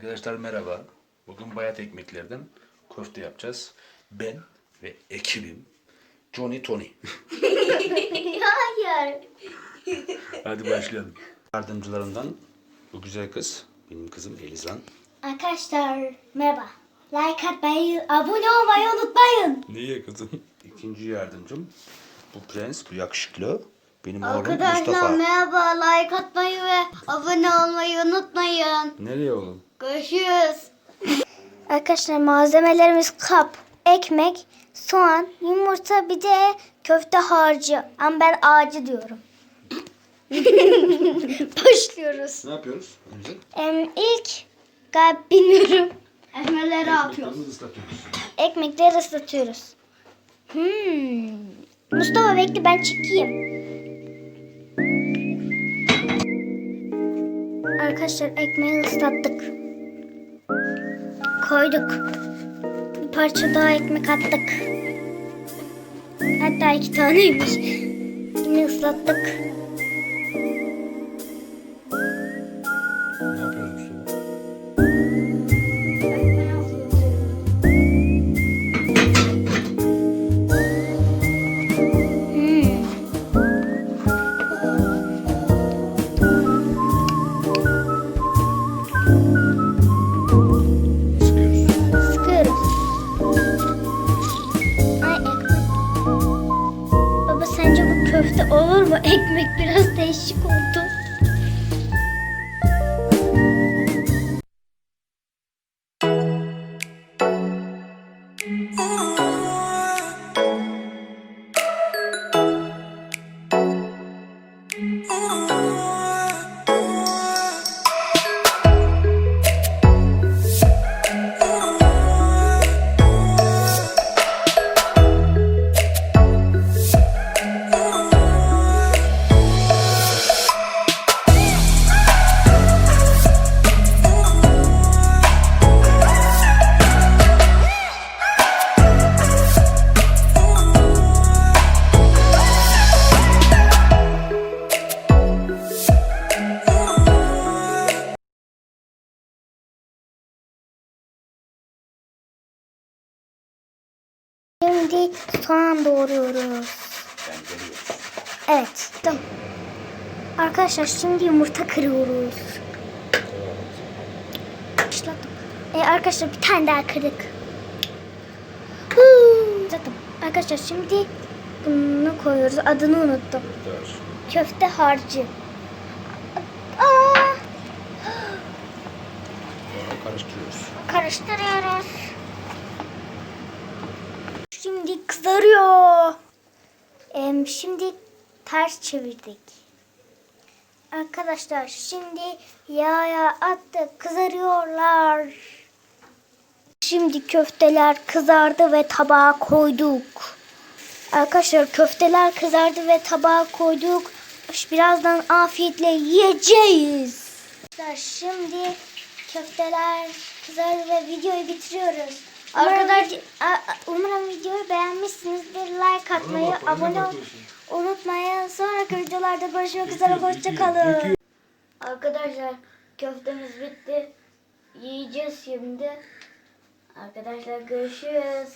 Arkadaşlar merhaba. Bugün bayat ekmeklerden köfte yapacağız. Ben ve ekibim Johnny Tony. Hayır. Hadi başlayalım. Yardımcılarından bu güzel kız. Benim kızım Elizan. Arkadaşlar merhaba. Like atmayı, abone olmayı unutmayın. Niye kızım? İkinci yardımcım bu prens, bu yakışıklı. Benim oğlum Arkadaşlar Mustafa. merhaba. Like atmayı ve abone olmayı unutmayın. Nereye oğlum? Görüşürüz. Arkadaşlar malzemelerimiz kap, ekmek, soğan, yumurta bir de köfte harcı. Ama ben ağacı diyorum. Başlıyoruz. Ne yapıyoruz önce? Em, ilk galiba bilmiyorum. Ekmekleri Ekmeklerimizi ıslatıyoruz. Ekmekleri ıslatıyoruz. Hmm. Mustafa bekle ben çekeyim. Arkadaşlar ekmeği ıslattık. Koyduk. Bir parça daha ekmek attık. Hatta iki taneymiş. Yine ıslattık. Ne yapıyoruz Ekmek biraz değişik oldu. Şimdi soğan doğruyoruz. Evet, tamam. Arkadaşlar şimdi yumurta kırıyoruz. Başladım. Ee, arkadaşlar bir tane daha kırdık. Huu. Zaten arkadaşlar şimdi bunu koyuyoruz. Adını unuttum. Köfte harcı. Aa, Sonra karıştırıyoruz. karıştırıyoruz. Kızarıyor. Em, şimdi ters çevirdik. Arkadaşlar şimdi yağa attık kızarıyorlar. Şimdi köfteler kızardı ve tabağa koyduk. Arkadaşlar köfteler kızardı ve tabağa koyduk. Birazdan afiyetle yiyeceğiz. Arkadaşlar şimdi köfteler kızardı ve videoyu bitiriyoruz. Arkadaşlar umarım videoyu beğenmişsinizdir. Like atmayı, abone olmayı unutmayın. Sonraki videolarda görüşmek üzere. Hoşçakalın. Arkadaşlar köftemiz bitti. Yiyeceğiz şimdi. Arkadaşlar görüşürüz.